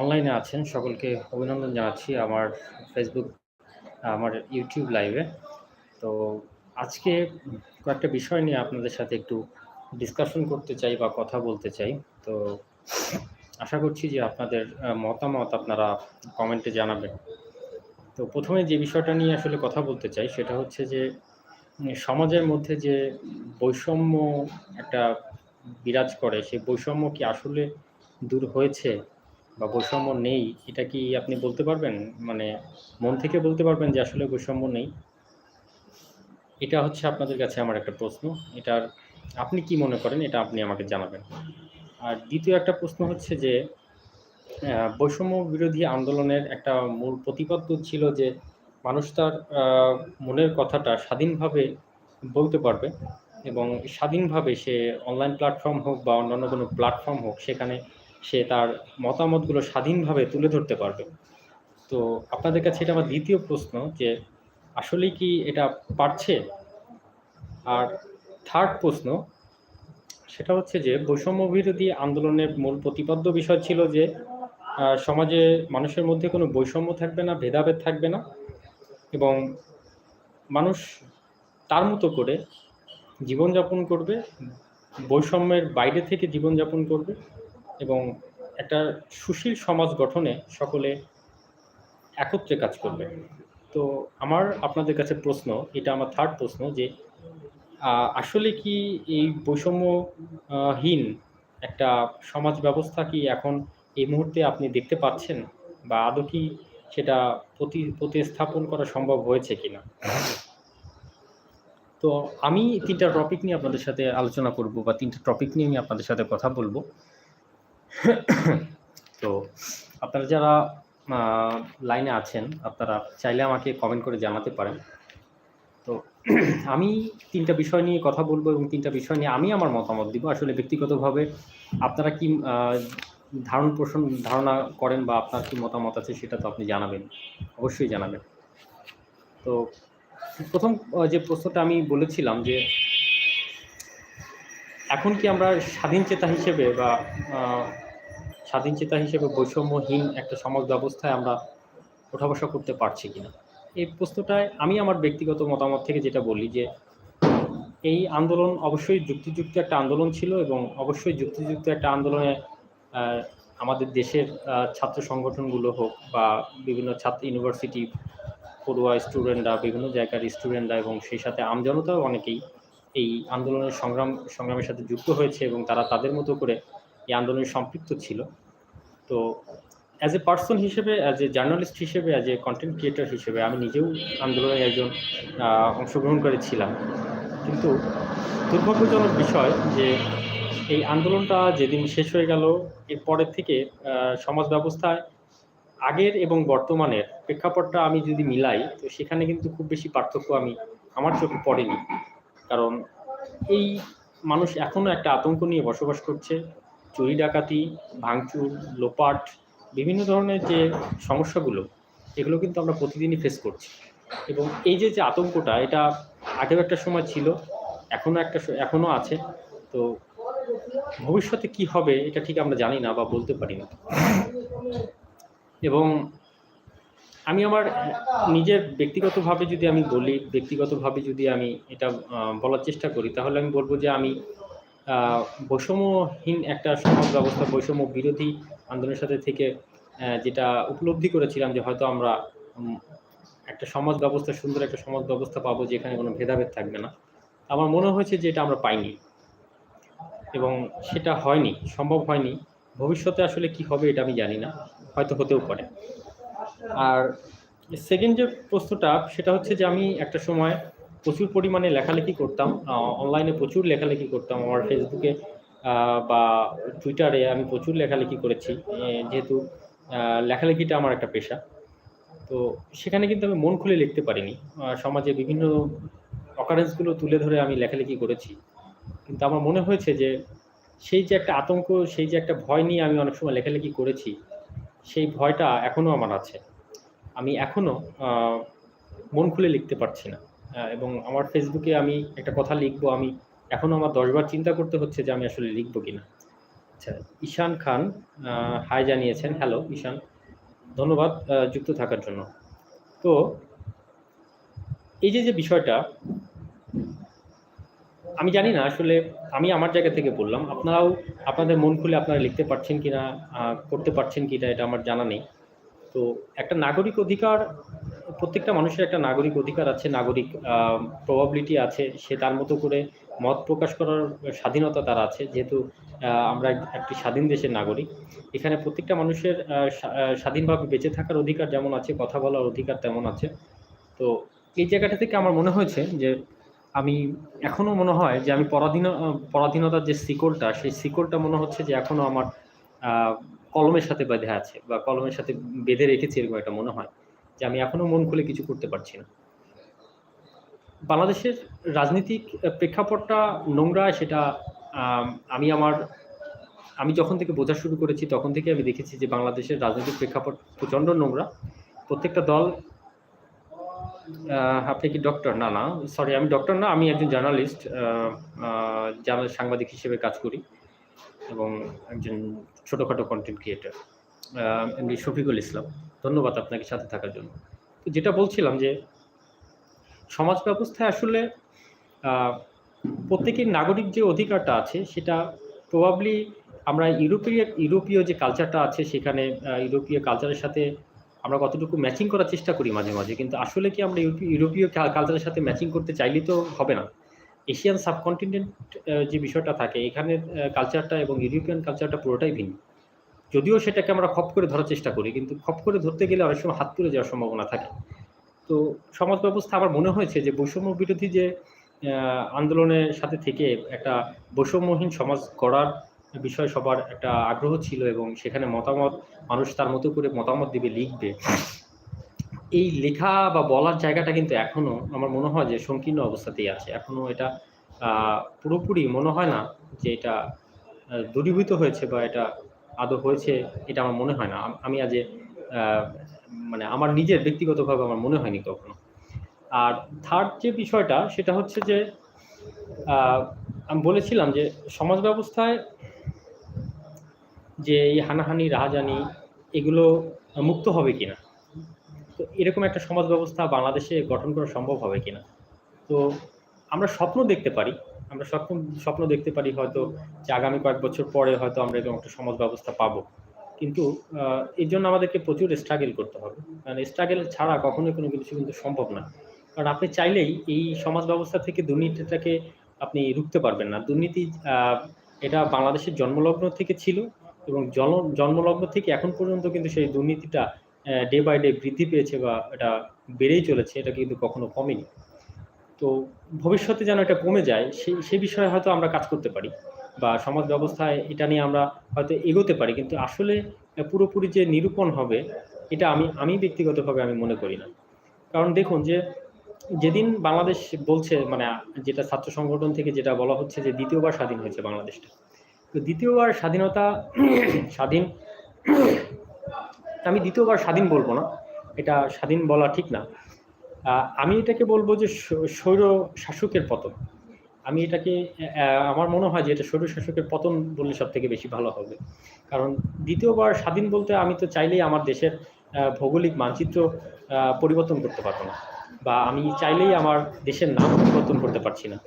অনলাইনে আছেন। সকলকে অভিনন্দন জানাচ্ছি আমার ফেসবুক আমার ইউটিউব লাইভে তো আজকে কয়েকটা বিষয় নিয়ে আপনাদের সাথে একটু ডিসকাশন করতে চাই বা কথা বলতে চাই। তো আশা করছি যে আপনাদের মতামত আপনারা কমেন্টে জানাবেন। তো প্রথমে যে বিষয়টা নিয়ে আসলে কথা বলতে চাই, সেটা হচ্ছে যে সমাজের মধ্যে যে বৈষম্য একটা বিরাজ করে, সেই বৈষম্য কি আসলে দূর হয়েছে? বা বৈষম্য নেই, এটা কি আপনি বলতে পারবেন? মানে মন থেকে বলতে পারবেন যে আসলে বৈষম্য নেই? এটা হচ্ছে আপনাদের কাছে আমার একটা প্রশ্ন। এটার আপনি কি মনে করেন? এটা আপনি আমাকে জানাবেন। আর দ্বিতীয় একটা প্রশ্ন হচ্ছে যে বৈষম্য বিরোধী আন্দোলনের একটা মূল প্রতিপাদ্য ছিল যে, মানুষ তার মনের কথাটা স্বাধীনভাবে বলতে পারবে এবং স্বাধীনভাবে সে অনলাইন প্ল্যাটফর্ম হোক বা অন্যান্য কোনো প্ল্যাটফর্ম হোক, সেখানে সে তার মতামতগুলো স্বাধীনভাবে তুলে ধরতে পারবে। তো আপনাদের কাছে এটা আমার দ্বিতীয় প্রশ্ন যে, আসলেই কি এটা পারছে? আর থার্ড প্রশ্ন, সেটা হচ্ছে যে, বৈষম্য বিরোধী আন্দোলনের মূল প্রতিপাদ্য বিষয় ছিল যে সমাজে মানুষের মধ্যে কোনো বৈষম্য থাকবে না, ভেদাভেদ থাকবে না এবং মানুষ তার মতো করে জীবনযাপন করবে, বৈষম্যের বাইরে থেকে জীবনযাপন করবে এবং একটা সুশীল সমাজ গঠনে সকলে একত্রে কাজ করবে। তো আমার আপনাদের কাছে প্রশ্ন, এটা আমার থার্ড প্রশ্ন যে আসলে কি এই বৈষম্যহীন একটা সমাজ ব্যবস্থা কি এখন এই মুহূর্তে আপনি দেখতে পাচ্ছেন? বা আদৌ কি সেটা প্রতি, প্রতিস্থাপন করা সম্ভব হয়েছে কিনা? তো আমি তিনটা টপিক নিয়ে আপনাদের সাথে আলোচনা করব বা তিনটা টপিক নিয়ে আমি আপনাদের সাথে কথা বলব। তো আপনারা যারা লাইনে আছেন, আপনারা চাইলে আমাকে কমেন্ট করে জানাতে পারেন। তো আমি তিনটা বিষয় নিয়ে কথা বলব এবং তিনটা বিষয় নিয়ে আমি আমার মতামত দিব। আসলে ব্যক্তিগতভাবে আপনারা কি ধারণ পোষণ, ধারণা করেন বা আপনার কি মতামত আছে সেটা তো আপনি জানাবেন। অবশ্যই জানাবেন। তো প্রথম যে প্রশ্নটা আমি বলেছিলাম যে এখন কি আমরা স্বাধীন চেতা হিসেবে বা স্বাধীন চেতা হিসেবে বৈষম্যহীন একটা সমাজ ব্যবস্থায় আমরা ওঠা বসা করতে পারছি কিনা। এই প্রশ্নটায় আমি আমার ব্যক্তিগত মতামত থেকে যেটা বলি যে, এই আন্দোলন অবশ্যই যুক্তিযুক্ত একটা আন্দোলন ছিল এবং অবশ্যই যুক্তিযুক্ত একটা আন্দোলনে আমাদের দেশের ছাত্র সংগঠনগুলো হোক বা বিভিন্ন ছাত্র ইউনিভার্সিটি, পড়ুয়া স্টুডেন্টরা, বিভিন্ন জায়গার স্টুডেন্টরা এবং সেই সাথে আমজনতাও অনেকেই এই আন্দোলনের সংগ্রাম, সংগ্রামের সাথে যুক্ত হয়েছে এবং তারা তাদের মতো করে এই আন্দোলনে সম্পৃক্ত ছিল। তো অ্যাজ এ পার্সন হিসেবে অ্যাজ এ জার্নালিস্ট হিসেবে অ্যাজ এ কন্টেন্ট ক্রিয়েটার হিসেবে, আমি নিজেও আন্দোলনে একজন অংশগ্রহণ করেছিলাম। কিন্তু দুর্ভাগ্যজনক বিষয় যে, এই আন্দোলনটা যেদিন শেষ হয়ে গেল এরপরের থেকে সমাজ ব্যবস্থায় আগের এবং বর্তমানের প্রেক্ষাপটটা আমি যদি মিলাই, তো সেখানে কিন্তু খুব বেশি পার্থক্য আমি, আমার চোখে পড়েনি। কারণ এই মানুষ এখনও একটা আতঙ্ক নিয়ে বসবাস করছে। চুরি ডাকাতি, ভাঙচুর, লোপাট, বিভিন্ন ধরনের যে সমস্যাগুলো, এগুলো কিন্তু আমরা প্রতিদিনই ফেস করছি। এবং এই যে যে আতঙ্কটা, এটা আগেও একটা সময় ছিল, এখনও একটা এখনও আছে। তো ভবিষ্যতে কি হবে, এটা ঠিক আমরা জানি না বা বলতে পারি না। এবং আমি আমার নিজের ব্যক্তিগতভাবে যদি আমি বলি, ব্যক্তিগতভাবে যদি আমি এটা বলার চেষ্টা করি, তাহলে আমি বলব যে আমি বৈষম্যহীন একটা সমাজ ব্যবস্থা, বৈষম্য বিরোধী আন্দোলনের সাথে থেকে যেটা উপলব্ধি করেছিলাম যে হয়তো আমরা একটা সমাজ ব্যবস্থা, সুন্দর একটা সমাজ ব্যবস্থা পাবো যেখানে কোনো ভেদাভেদ থাকবে না। আমার মনে হয়েছে যে এটা আমরা পাইনি এবং সেটা হয়নি, সম্ভব হয়নি। ভবিষ্যতে আসলে কি হবে এটা আমি জানি না, হয়তো হতেও পারে। আর সেকেন্ড যে প্রশ্নটা, সেটা হচ্ছে যে আমি একটা সময় প্রচুর পরিমাণে লেখালেখি করতাম অনলাইনে প্রচুর লেখালেখি করতাম। আমার ফেসবুকে বা টুইটারে আমি প্রচুর লেখালেখি করেছি। যেহেতু লেখালেখিটা আমার একটা পেশা। তো সেখানে কিন্তু আমি মন খুলে লিখতে পারিনি। সমাজে বিভিন্ন অকারেন্সগুলো তুলে ধরে আমি লেখালেখি করেছি। কিন্তু আমার মনে হয়েছে যে, সেই যে একটা আতঙ্ক, সেই যে একটা ভয় নিয়ে আমি অনেক সময় লেখালেখি করেছি, সেই ভয়টা এখনও আমার আছে। আমি এখনও মন খুলে লিখতে পারছি না। এবং আমার ফেসবুকে আমি একটা কথা লিখব আমি এখনও আমার দশবার চিন্তা করতে হচ্ছে যে আমি আসলে লিখব কিনা। আচ্ছা ঈশান খান হাই জানিয়েছেন হ্যালো ঈশান। ধন্যবাদ যুক্ত থাকার জন্য। তো এই যে যে বিষয়টা আমি জানি না আসলে আমি আমার জায়গা থেকে বললাম আপনারাও আপনাদের মন খুলে আপনারা লিখতে পারছেন কিনা আহ, করতে পারছেন কিনা এটা আমার জানা নেই। তো একটা নাগরিক অধিকার, প্রত্যেকটা মানুষের একটা নাগরিক অধিকার আছে, নাগরিক প্রবাবিলিটি আছে, সে তার মতো করে মত প্রকাশ করার স্বাধীনতা তার আছে, যেহেতু আমরা একটি স্বাধীন দেশের নাগরিক। এখানে প্রত্যেকটা মানুষের স্বাধীনভাবে বেঁচে থাকার অধিকার যেমন আছে, কথা বলার অধিকার তেমন আছে। তো এই জায়গাটা থেকে আমার মনে হয়েছে যে, আমি এখনও মনে হয় যে আমি পরাধীন, পরাধীনতার যে শিকলটা, সেই শিকলটা মনে হচ্ছে যে এখনও আমার কলমের সাথে বেঁধে আছে বা কলমের সাথে বেঁধে রেখেছি এরকম একটা মনে হয় যে আমি এখনও মন খুলে কিছু করতে পারছি না। বাংলাদেশের রাজনৈতিক প্রেক্ষাপটটা নোংরা, সেটা, আমি আমার, আমি যখন থেকে বোঝা শুরু করেছি তখন থেকে আমি দেখেছি যে বাংলাদেশের রাজনৈতিক প্রেক্ষাপট প্রচণ্ড নোংরা। প্রত্যেকটা দল আপনি কি ডক্টর না না সরি আমি ডক্টর না, আমি একজন জার্নালিস্ট জার্নাল সাংবাদিক হিসেবে কাজ করি। এবং একজন ছোটোখাটো কন্টেন্ট ক্রিয়েটার এমনি শফিকুল ইসলাম। ধন্যবাদ আপনাকে সাথে থাকার জন্য। তো যেটা বলছিলাম যে, সমাজ ব্যবস্থায় আসলে প্রত্যেকের নাগরিক যে অধিকারটা আছে, সেটা প্রবাবলি আমরা ইউরোপীয় ইউরোপীয় যে কালচারটা আছে, সেখানে ইউরোপীয় কালচারের সাথে আমরা কতটুকু ম্যাচিং করার চেষ্টা করি মাঝে মাঝে। কিন্তু আসলে কি আমরা ইউরোপীয় কালচারের সাথে ম্যাচিং করতে চাইলে তো হবে না। এশিয়ান সাবকন্টিনেন্ট যে বিষয়টা থাকে, এখানের কালচারটা এবং ইউরোপিয়ান কালচারটা পুরোটাই ভিন্ন। যদিও সেটাকে আমরা খপ করে ধরার চেষ্টা করি, কিন্তু খপ করে ধরতে গেলে অনেক সময় হাত তুলে যাওয়ার সম্ভাবনা থাকে। তো সমাজ ব্যবস্থা আমার মনে হয়েছে যে বৈষম্য বিরোধী যে আন্দোলনের সাথে থেকে একটা বৈষম্যহীন সমাজ গড়ার বিষয়ে সবার একটা আগ্রহ ছিল এবং সেখানে মতামত, মানুষ তার মতো করে মতামত দিবে, লিখবে। এই লেখা বা বলার জায়গাটা কিন্তু এখনও আমার মনে হয় যে সংকীর্ণ অবস্থাতেই আছে। এখনও এটা পুরোপুরি মনে হয় না যে এটা দূরীভূত হয়েছে বা এটা আদৌ হয়েছে এটা আমার মনে হয় না। আমি আজ মানে আমার নিজের ব্যক্তিগতভাবে আমার মনে হয়নি কখনো। আর থার্ড যে বিষয়টা, সেটা হচ্ছে যে আমি বলেছিলাম যে সমাজ ব্যবস্থায় যে এই হানাহানি, রাহাজানি এগুলো মুক্ত হবে কিনা। তো এরকম একটা সমাজ ব্যবস্থা বাংলাদেশে গঠন করা সম্ভব হবে কিনা? তো আমরা স্বপ্ন দেখতে পারি, আমরা স্বপ্ন স্বপ্ন দেখতে পারি হয়তো যে আগামী কয়েক বছর পরে হয়তো আমরা এরকম একটা সমাজ ব্যবস্থা পাবো। কিন্তু এর জন্য আমাদেরকে প্রচুর স্ট্রাগল করতে হবে। কারণ স্ট্রাগল ছাড়া কখনোই কোনো কিছু কিন্তু সম্ভব না। কারণ আপনি চাইলেই এই সমাজ ব্যবস্থা থেকে দুর্নীতিটাকে আপনি রুখতে পারবেন না। দুর্নীতি এটা বাংলাদেশের জন্মলগ্ন থেকে ছিল এবং জন, জন্মলগ্ন থেকে এখন পর্যন্ত কিন্তু সেই দুর্নীতিটা ডে বাই ডে বৃদ্ধি পেয়েছে বা এটা বেড়েই চলেছে, এটা কিন্তু কখনো কমেনি। তো ভবিষ্যতে যেন এটা কমে যায় সেই সেই বিষয়ে হয়তো আমরা কাজ করতে পারি বা সমাজ ব্যবস্থায় এটা নিয়ে আমরা হয়তো এগোতে পারি, কিন্তু আসলে পুরোপুরি যে নিরূপণ হবে, এটা আমি আমি ব্যক্তিগতভাবে আমি মনে করি না। কারণ দেখুন যে, যেদিন বাংলাদেশ বলছে মানে যেটা ছাত্র সংগঠন থেকে যেটা বলা হচ্ছে যে দ্বিতীয়বার স্বাধীন হয়েছে বাংলাদেশটা, তো দ্বিতীয়বার স্বাধীনতা, স্বাধীন আমি দ্বিতীয়বার স্বাধীন বলব না। এটা স্বাধীন বলা ঠিক না। আমি এটাকে বলব যে স্ব- স্বৈর শাসকের পতন। আমি এটাকে আমার মনে হয় যে এটা স্বৈর শাসকের পতন বললে সব থেকে বেশি ভালো হবে। কারণ দ্বিতীয়বার স্বাধীন বলতে আমি তো চাইলেই আমার দেশের ভৌগোলিক মানচিত্র পরিবর্তন করতে পারব না। বা আমি চাইলেই আমার দেশের নাম পরিবর্তন করতে পারছি না।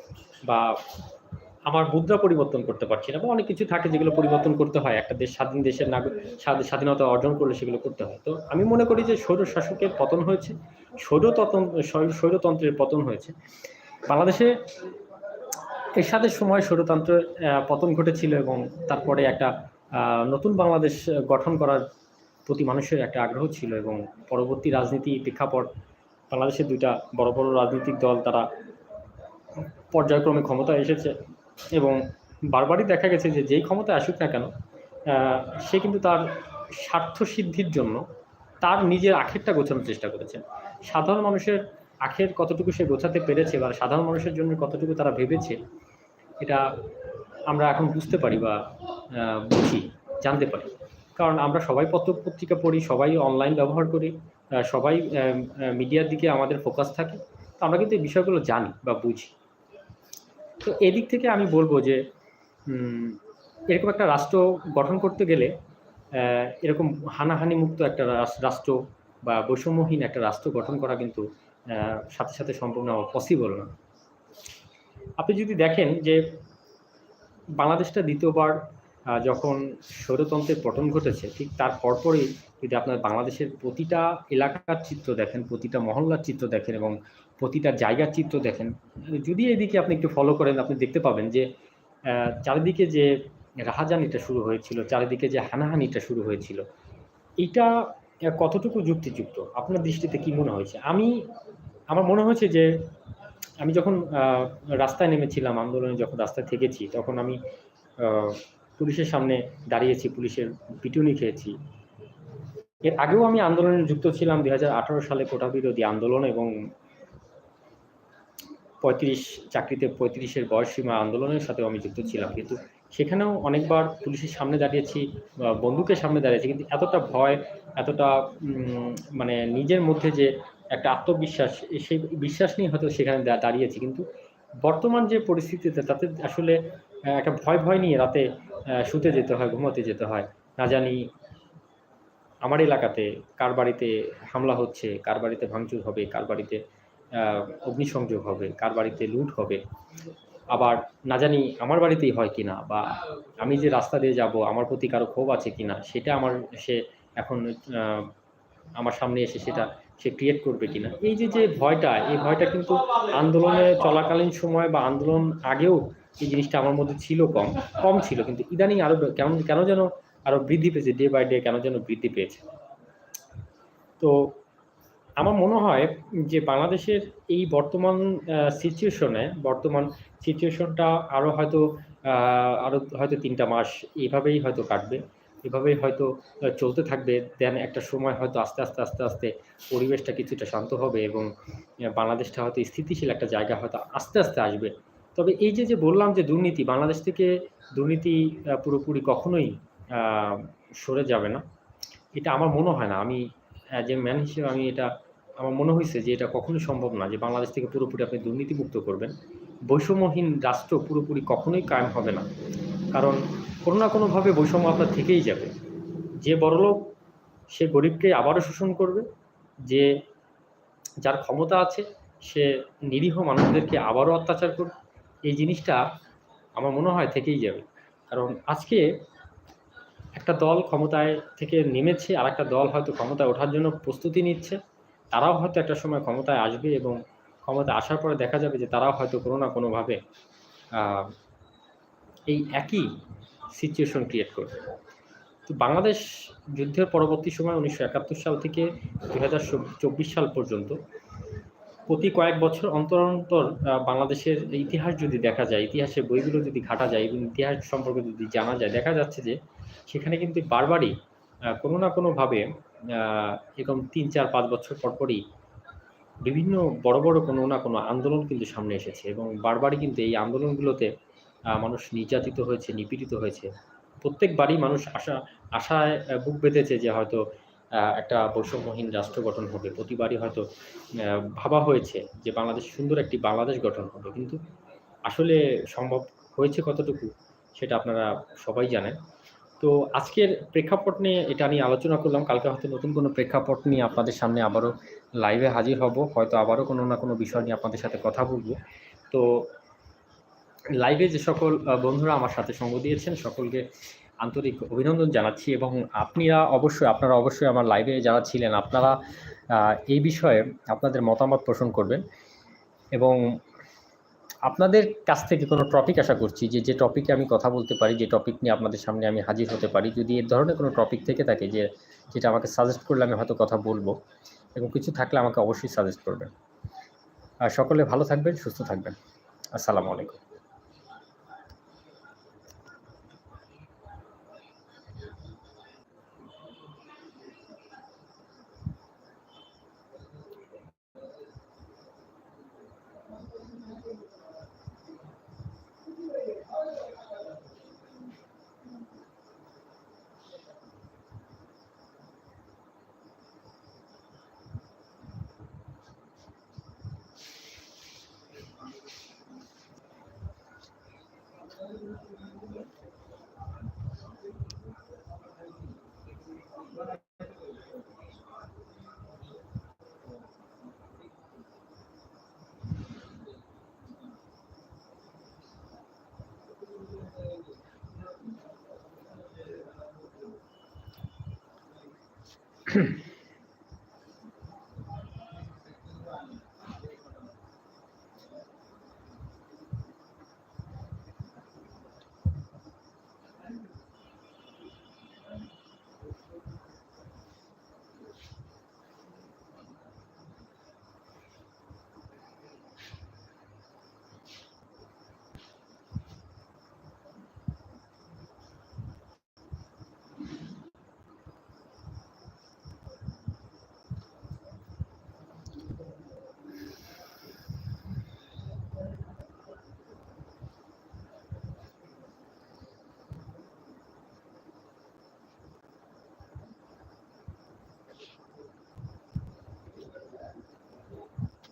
বা আমার মুদ্রা পরিবর্তন করতে পারছি না বা অনেক কিছু থাকে যেগুলো পরিবর্তন করতে হয়। একটা দেশ স্বাধীন দেশের নাগরিক স্বাধীনতা অর্জন করলে সেগুলো করতে হয়। তো আমি মনে করি যে স্বৈর শাসকের পতন হয়েছে। স্বৈরতন্ত্র স্বৈরতন্ত্রের পতন হয়েছে। বাংলাদেশে এরশাদের সময় স্বৈরতন্ত্রের পতন ঘটেছিল এবং তারপরে একটা নতুন বাংলাদেশ গঠন করার প্রতি মানুষের একটা আগ্রহ ছিল এবং পরবর্তী রাজনীতি প্রেক্ষাপট বাংলাদেশের দুইটা বড় বড় রাজনৈতিক দল তারা পর্যায়ক্রমে ক্ষমতায় এসেছে। এবং বারবারই দেখা গেছে যে যেই ক্ষমতায় আসুক না কেন সে কিন্তু তার স্বার্থ সিদ্ধির জন্য তার নিজের আখেরটা গোছানোর চেষ্টা করেছে। সাধারণ মানুষের আখের কতটুকু সে গোছাতে পেরেছে বা সাধারণ মানুষের জন্য কতটুকু তারা ভেবেছে, এটা আমরা এখন বুঝতে পারি বা বুঝি, জানতে পারি। কারণ আমরা সবাই পত্র পত্রিকা পড়ি, সবাই অনলাইন ব্যবহার করি সবাই মিডিয়ার দিকে আমাদের ফোকাস থাকে। তো আমরা কিন্তু এই বিষয়গুলো জানি বা বুঝি। তো এদিক থেকে আমি বলব যে এরকম একটা রাষ্ট্র গঠন করতে গেলে এরকম হানাহানি মুক্ত একটা রাষ্ট্র বা বৈষম্যহীন একটা রাষ্ট্র গঠন করা কিন্তু সাথে সাথে সম্পূর্ণ পসিবল না। আপনি যদি দেখেন যে, বাংলাদেশটা দ্বিতীয়বার যখন স্বৈরতন্ত্রের পতন ঘটেছে, ঠিক তার পরপরই যদি আপনার বাংলাদেশের প্রতিটা এলাকার চিত্র দেখেন, প্রতিটা মহল্লার চিত্র দেখেন এবং প্রতিটা জায়গার চিত্র দেখেন। যদি এদিকে আপনি একটু ফলো করেন, আপনি দেখতে পাবেন যে চারিদিকে যে রাহাজানিটা শুরু হয়েছিল, চারিদিকে যে হানাহানিটা শুরু হয়েছিল, এটা কতটুকু যুক্তিযুক্ত? আপনার দৃষ্টিতে কি মনে হয়েছে? আমি, আমার মনে হয়েছে যে, আমি যখন রাস্তায় নেমেছিলাম আন্দোলনে, যখন রাস্তায় থেকেছি, তখন আমি পুলিশের সামনে দাঁড়িয়েছি, পুলিশের পিটুনি খেয়েছি। এর আগেও আমি আন্দোলনে যুক্ত ছিলাম দুই হাজার আঠেরো সালে কোটা বিরোধী আন্দোলন এবং পঁয়ত্রিশ, চাকরিতে পঁয়ত্রিশের বয়সসীমা আন্দোলনের সাথেও আমি যুক্ত ছিলাম। কিন্তু সেখানেও অনেকবার পুলিশের সামনে দাঁড়িয়েছি বন্দুকের সামনে দাঁড়িয়েছি, কিন্তু এতটা ভয়, এতটা মানে নিজের মধ্যে যে একটা আত্মবিশ্বাস সেই বিশ্বাস নিয়ে হয়তো সেখানে দাঁড়িয়েছি। কিন্তু বর্তমান যে পরিস্থিতিতে তাতে আসলে একটা ভয় ভয় নিয়ে রাতে শুতে যেতে হয়, ঘুমাতে যেতে হয়। না জানি আমার এলাকাতে কার বাড়িতে হামলা হচ্ছে, কার বাড়িতে ভাঙচুর হবে, কার বাড়িতে অগ্নিসংযোগ হবে, কার বাড়িতে লুট হবে, আবার না জানি আমার বাড়িতেই হয় কিনা বা আমি যে রাস্তা দিয়ে যাব, আমার প্রতি কারও ক্ষোভ আছে কিনা, সেটা আমার, সে এখন আমার সামনে এসে সেটা সে ক্রিয়েট করবে কিনা। এই যে যে ভয়টা, এই ভয়টা কিন্তু আন্দোলনে চলাকালীন সময় বা আন্দোলন আগেও এই জিনিসটা আমার মধ্যে ছিল কম কম ছিল, কিন্তু ইদানিং আরও কেমন, কেন যেন আরও বৃদ্ধি পেয়েছে ডে বাই ডে কেন যেন বৃদ্ধি পেয়েছে। তো আমার মনে হয় যে বাংলাদেশের এই বর্তমান সিচুয়েশনে বর্তমান সিচুয়েশনটা আরও হয়তো আরও হয়তো তিনটা মাস এভাবেই হয়তো কাটবে, এভাবেই হয়তো চলতে থাকবে। দেন একটা সময় হয়তো আস্তে আস্তে আস্তে আস্তে পরিবেশটা কিছুটা শান্ত হবে এবং বাংলাদেশটা হয়তো স্থিতিশীল একটা জায়গা হয়তো আস্তে আস্তে আসবে। তবে এই যে যে বললাম যে দুর্নীতি, বাংলাদেশ থেকে দুর্নীতি পুরোপুরি কখনোই সরে যাবে না। এটা আমার মনে হয় না। আমি অ্যাজ এ ম্যান হিসেবে আমি এটা আমার মনে হয়েছে যে এটা কখনোই সম্ভব না যে বাংলাদেশ থেকে পুরোপুরি আপনি দুর্নীতিমুক্ত করবেন। বৈষম্যহীন রাষ্ট্র পুরোপুরি কখনোই কায়েম হবে না। কারণ কোনো না কোনোভাবে বৈষম্য আপনার থেকেই যাবে। যে বড়লোক, সে গরিবকে আবারও শোষণ করবে। যে যার ক্ষমতা আছে, সে নিরীহ মানুষদেরকে আবারও অত্যাচার করবে। এই জিনিসটা আমার মনে হয় থেকেই যাবে। কারণ আজকে একটা দল ক্ষমতায় থেকে নেমেছে আর একটা দল হয়তো ক্ষমতায় ওঠার জন্য প্রস্তুতি নিচ্ছে। তারাও হয়তো একটা সময় ক্ষমতায় আসবে এবং ক্ষমতায় আসার পরে দেখা যাবে যে তারাও হয়তো কোনো না কোনোভাবে এই একই সিচুয়েশন ক্রিয়েট করবে। তো বাংলাদেশ যুদ্ধের পরবর্তী সময় উনিশশো একাত্তর সাল থেকে দু হাজার চব্বিশ সাল পর্যন্ত প্রতি কয়েক বছর অন্তর অন্তর বাংলাদেশের ইতিহাস যদি দেখা যায়, ইতিহাসের বইগুলো যদি ঘাটা যায় এবং ইতিহাস সম্পর্কে যদি জানা যায়, দেখা যাচ্ছে যে সেখানে কিন্তু বারবারই কোনো না কোনোভাবে এরকম তিন, চার, পাঁচ বছর পরপরই বিভিন্ন বড় বড় কোনো না কোনো আন্দোলন কিন্তু সামনে এসেছে এবং বারবারই কিন্তু এই আন্দোলনগুলোতে মানুষ নির্যাতিত হয়েছে, নিপীড়িত হয়েছে। প্রত্যেকবারই মানুষ আশা, আশায় বুক বেঁধেছে যে হয়তো একটা বৈষম্যহীন রাষ্ট্র গঠন হবে। প্রতিবারই হয়তো ভাবা হয়েছে যে বাংলাদেশ সুন্দর একটি বাংলাদেশ গঠন হবে। কিন্তু আসলে সম্ভব হয়েছে কতটুকু সেটা আপনারা সবাই জানেন। তো আজকের প্রেক্ষাপট নিয়ে এটা নিয়ে আলোচনা করলাম। কালকে হয়তো নতুন কোনো প্রেক্ষাপট নিয়ে আপনাদের সামনে আবারও লাইভে হাজির হব। হয়তো আবারও কোনো না কোনো বিষয় নিয়ে আপনাদের সাথে কথা বলব। তো লাইভে যে সকল বন্ধুরা আমার সাথে সঙ্গ দিয়েছেন, সকলকে আন্তরিক অভিনন্দন জানাচ্ছি এবং আপনারা অবশ্যই আপনারা অবশ্যই আমার লাইভে যারা ছিলেন, আপনারা এই বিষয়ে আপনাদের মতামত পোষণ করবেন। এবং আপনাদের কাছ থেকে কোনো টপিক আশা করছি যে যে টপিকে আমি কথা বলতে পারি, যে টপিক নিয়ে আপনাদের সামনে আমি হাজির হতে পারি, যদি এর ধরনের কোনো টপিক থেকে থাকে যে, যেটা আমাকে সাজেস্ট করলে আমি হয়তো কথা বলব এবং কিছু থাকলে আমাকে অবশ্যই সাজেস্ট করবেন। আর সকলে ভালো থাকবেন, সুস্থ থাকবেন। আসসালামু আলাইকুম। Okay.